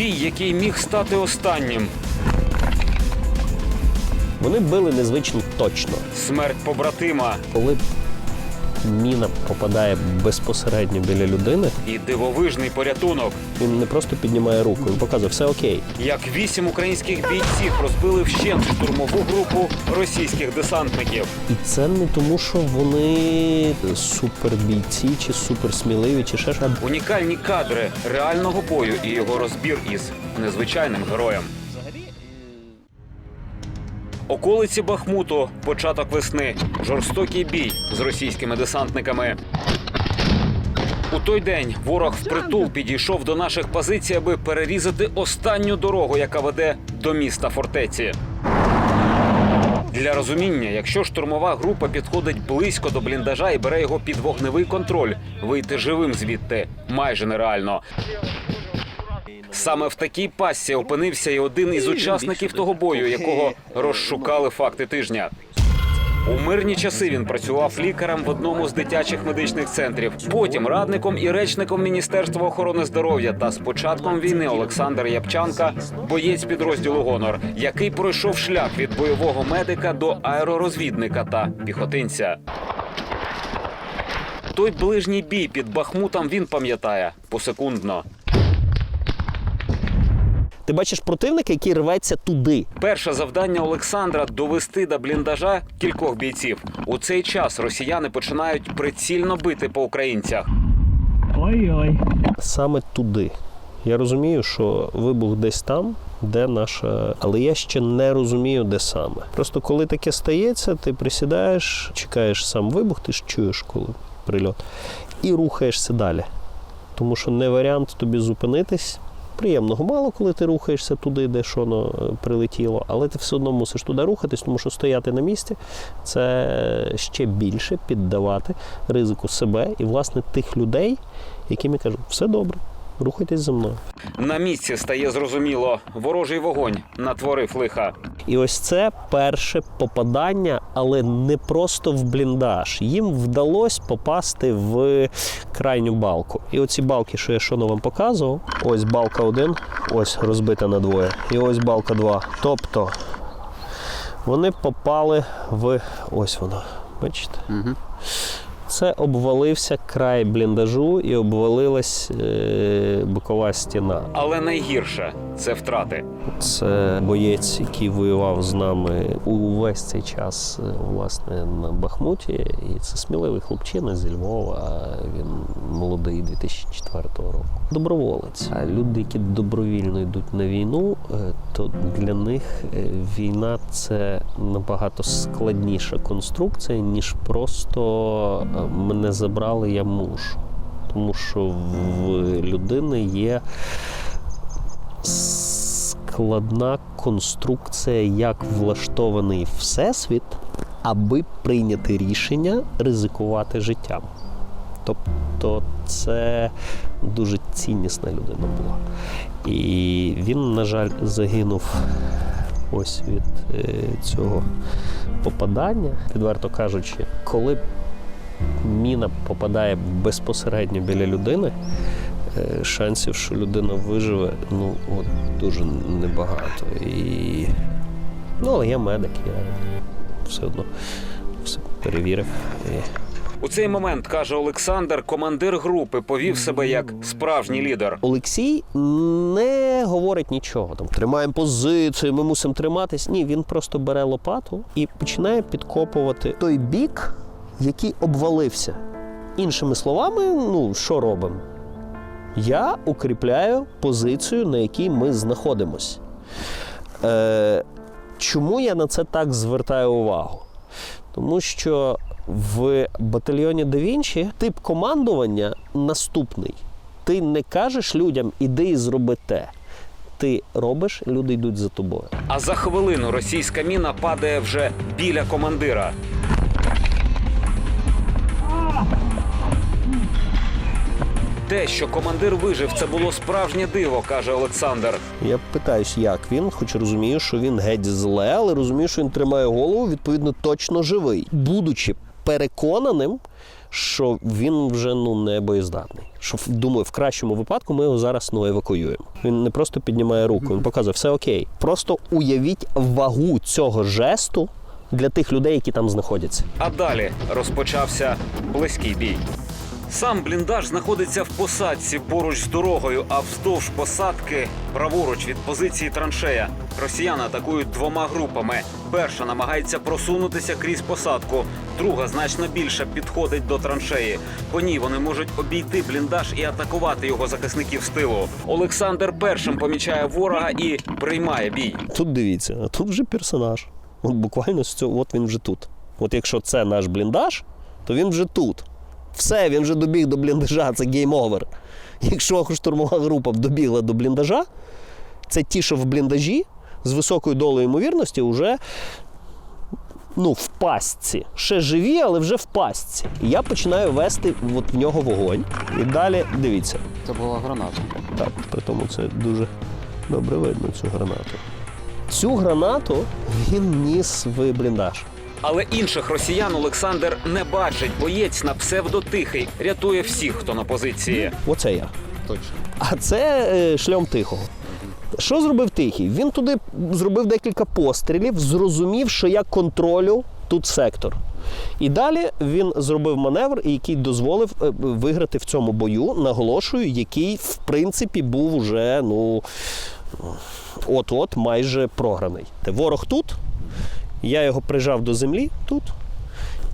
Бій, який міг стати останнім. Вони били незвично точно. Смерть побратима Коли міна попадає безпосередньо біля людини, і дивовижний порятунок. він не просто піднімає руку, він показує все окей. Як вісім українських бійців розбили вщент штурмову групу російських десантників. І це не тому, що вони супербійці чи суперсміливі, чи ще щось. Унікальні кадри реального бою і його розбір із незвичайним героєм. Околиці Бахмуту, початок весни, жорстокий бій з російськими десантниками. У той день ворог впритул підійшов до наших позицій, аби перерізати останню дорогу, яка веде до міста фортеці. Для розуміння, якщо штурмова група підходить близько до бліндажа і бере його під вогневий контроль, вийти живим звідти майже нереально. Саме в такій пастці опинився і один із учасників того бою, якого розшукали факти тижня. У мирні часи він працював лікарем в одному з дитячих медичних центрів, потім радником і речником Міністерства охорони здоров'я. Та з початком війни Олександр Япчанка, боєць підрозділу Гонор, який пройшов шлях від бойового медика до аеророзвідника та піхотинця. Той ближній бій під Бахмутом він пам'ятає посекундно. Ти бачиш противника, який рветься туди. Перше завдання Олександра довести до бліндажа кількох бійців. У цей час росіяни починають прицільно бити по українцях. Ой-ой. Саме туди. Я розумію, що вибух десь там, де наша. Але я ще не розумію, де саме. Просто коли таке стається, ти присідаєш, чекаєш сам вибух, ти ж чуєш, коли прильот, і рухаєшся далі. Тому що не варіант тобі зупинитись. Приємного. Мало, коли ти рухаєшся туди, де що воно е, прилетіло, але ти все одно мусиш туди рухатись, тому що стояти на місці це ще більше піддавати ризику себе і, власне, тих людей, яким я кажу, все добре, рухайтесь за мною. На місці стає зрозуміло, ворожий вогонь натворив лиха. І ось це перше попадання, але не просто в бліндаж. Їм вдалося попасти в крайню балку. І оці балки, що я щойно вам показував, ось балка 1, ось розбита на двоє, і ось балка 2. Тобто вони попали в ось воно. Бачите? Угу. Це обвалився край бліндажу і обвалилась е, бокова стіна. Але найгірше це втрати. Це боєць, який воював з нами увесь цей час, е, власне, на Бахмуті. І це сміливий хлопчина зі Львова. Він молодий 2004 року. Доброволець. А люди, які добровільно йдуть на війну, е, то для них е, війна це набагато складніша конструкція, ніж просто мене забрали, я мушу. Тому що в людини є складна конструкція, як влаштований всесвіт, аби прийняти рішення ризикувати життям. Тобто це дуже ціннісна людина була. І він, на жаль, загинув ось від е, цього попадання, відверто кажучи, коли міна попадає безпосередньо біля людини, е, шансів, що людина виживе, ну от дуже небагато. І... Ну, але я медик, я все одно все перевірив. І... У цей момент каже Олександр, командир групи повів себе як справжній лідер. Олексій не говорить нічого. Там тримаємо позицію, ми мусимо триматись. Ні, він просто бере лопату і починає підкопувати той бік, який обвалився. Іншими словами, ну що робимо? Я укріпляю позицію, на якій ми знаходимось. Е, чому я на це так звертаю увагу? Тому що в батальйоні Да Вінчі тип командування наступний. Ти не кажеш людям, іди і зроби те. Ти робиш, люди йдуть за тобою. А за хвилину російська міна падає вже біля командира. Те, що командир вижив, це було справжнє диво, каже Олександр. Я питаюсь, як він, хоч розумію, що він геть зле, але розумію, що він тримає голову, відповідно, точно живий, будучи переконаним, що він вже ну не боєздатний. Що думаю, в кращому випадку ми його зараз ну, евакуюємо. Він не просто піднімає руку, він показує, все окей. Просто уявіть вагу цього жесту для тих людей, які там знаходяться. А далі розпочався близький бій. Сам бліндаж знаходиться в посадці поруч з дорогою, а вздовж посадки праворуч від позиції траншея. Росіяни атакують двома групами. Перша намагається просунутися крізь посадку, друга значно більше підходить до траншеї. По ній вони можуть обійти бліндаж і атакувати його захисників з тилу. Олександр першим помічає ворога і приймає бій. Тут дивіться, а тут вже персонаж. От буквально з цього, от він вже тут. От якщо це наш бліндаж, то він вже тут. Все, він вже добіг до бліндажа, це гейм-овер. Якщо штурмова група добігла до бліндажа, це ті, що в бліндажі з високою долею ймовірності вже ну, в пастці. Ще живі, але вже в пастці. І я починаю вести от в нього вогонь. І далі дивіться. Це була граната. Так, при тому це дуже добре видно цю гранату. Цю гранату він ніс в бліндаж. Але інших росіян Олександр не бачить. Боєць на псевдотихий рятує всіх, хто на позиції. Оце я. Точно. А це е, шльом тихого. Що зробив тихий? Він туди зробив декілька пострілів, зрозумів, що я контролю тут сектор. І далі він зробив маневр, який дозволив е, виграти в цьому бою, наголошую, який в принципі був уже ну от-от майже програний. Ворог тут, я його прижав до землі тут.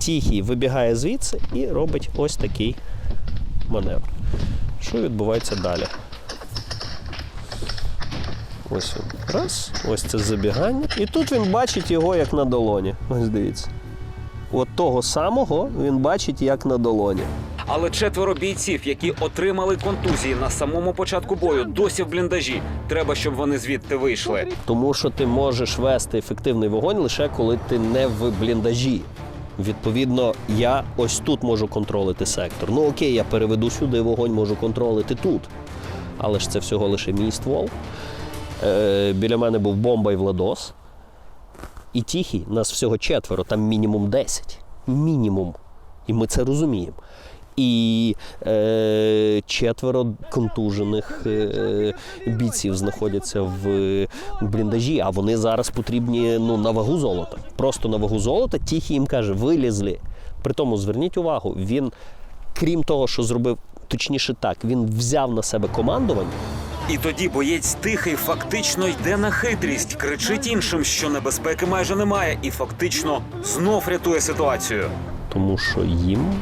Тихий вибігає звідси і робить ось такий маневр. Що відбувається далі? Ось він. Раз, ось це забігання. І тут він бачить його як на долоні. Ось дивіться. От того самого він бачить як на долоні. Але четверо бійців, які отримали контузії на самому початку бою, досі в бліндажі. Треба, щоб вони звідти вийшли. Тому що ти можеш вести ефективний вогонь лише коли ти не в бліндажі. Відповідно, я ось тут можу контролити сектор. Ну окей, я переведу сюди вогонь, можу контролити тут. Але ж це всього лише мій ствол. Е, біля мене був бомба і Владос. І тихий, нас всього четверо, там мінімум 10. Мінімум. І ми це розуміємо. І е, четверо контужених е, бійців знаходяться в бліндажі, а вони зараз потрібні ну, на вагу золота. Просто на вагу золота. Тихий їм каже, вилізли. При тому зверніть увагу, він, крім того, що зробив, точніше так, він взяв на себе командування. І тоді боєць тихий фактично йде на хитрість, кричить іншим, що небезпеки майже немає, і фактично знов рятує ситуацію. тому що їм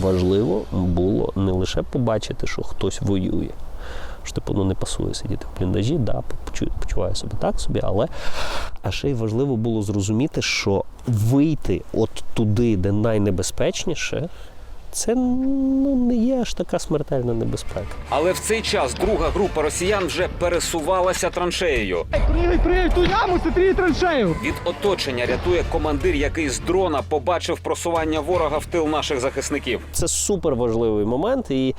важливо було не лише побачити, що хтось воює. Що типу, ну не пасує сидіти в бліндажі, да, почу- почуваю себе так собі, але а ще й важливо було зрозуміти, що вийти от туди, де найнебезпечніше, це ну, не є аж така смертельна небезпека. Але в цей час друга група росіян вже пересувалася траншеєю. Прыгай в ту яму, смотри траншею. Від оточення рятує командир, який з дрона побачив просування ворога в тил наших захисників. Це супер важливий момент, і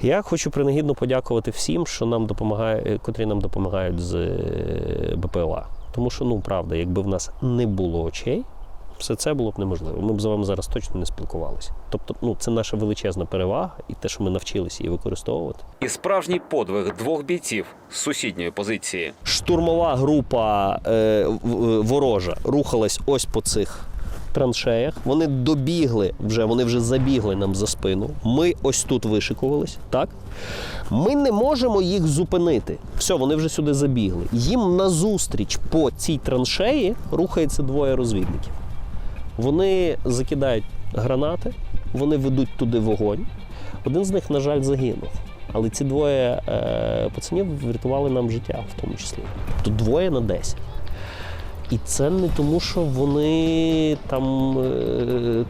я хочу принагідно подякувати всім, що нам допомагає, котрі нам допомагають з е, БПЛА. Тому що, ну правда, якби в нас не було очей, все це було б неможливо. Ми б з вами зараз точно не спілкувалися. Тобто, ну це наша величезна перевага, і те, що ми навчилися її використовувати. І справжній подвиг двох бійців з сусідньої позиції. Штурмова група е, ворожа рухалась ось по цих траншеях. Вони добігли вже, вони вже забігли нам за спину. Ми ось тут вишикувались, так? Ми не можемо їх зупинити. Все, вони вже сюди забігли. Їм назустріч по цій траншеї рухається двоє розвідників. Вони закидають гранати, вони ведуть туди вогонь. Один з них, на жаль, загинув. Але ці двоє е, пацанів врятували нам життя, в тому числі. Тобто двоє на 10. І це не тому, що вони там е,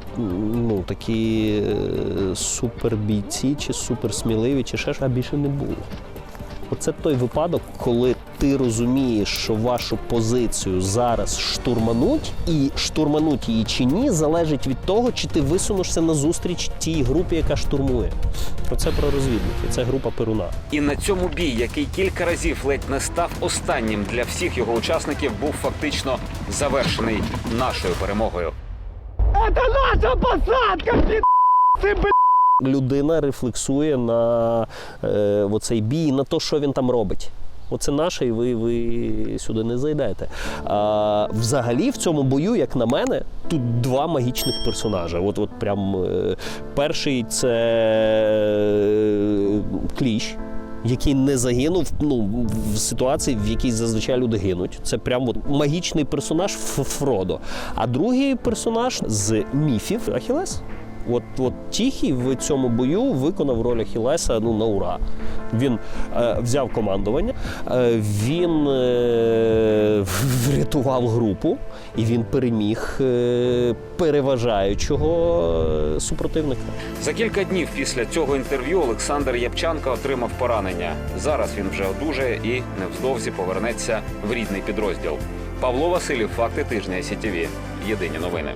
ну, такі е, супербійці чи суперсміливі, чи ще що, а більше не було. Оце той випадок, коли ти розумієш, що вашу позицію зараз штурмануть, і штурмануть її чи ні, залежить від того, чи ти висунешся назустріч тій групі, яка штурмує. Оце про розвідники. Це група Перуна. І на цьому бій, який кілька разів ледь не став останнім для всіх його учасників, був фактично завершений нашою перемогою. Это наша посадка, людина рефлексує на е, оцей бій, на те, що він там робить. Оце наше, і ви, ви сюди не зайдете. А, взагалі, в цьому бою, як на мене, тут два магічних персонажа. От, от прям е, перший це е, кліщ. Який не загинув ну, в ситуації, в якій зазвичай люди гинуть. Це прям от магічний персонаж Фродо. А другий персонаж з міфів Ахілес. От, от Тіхій в цьому бою виконав роль Ахілеса ну, на ура. Він е, взяв командування, е, він е, врятував групу і він переміг е, переважаючого е, супротивника. За кілька днів після цього інтерв'ю Олександр Ябчанка отримав поранення. Зараз він вже одужає і невдовзі повернеться в рідний підрозділ. Павло Василів, факти тижня СІТВ. Єдині новини.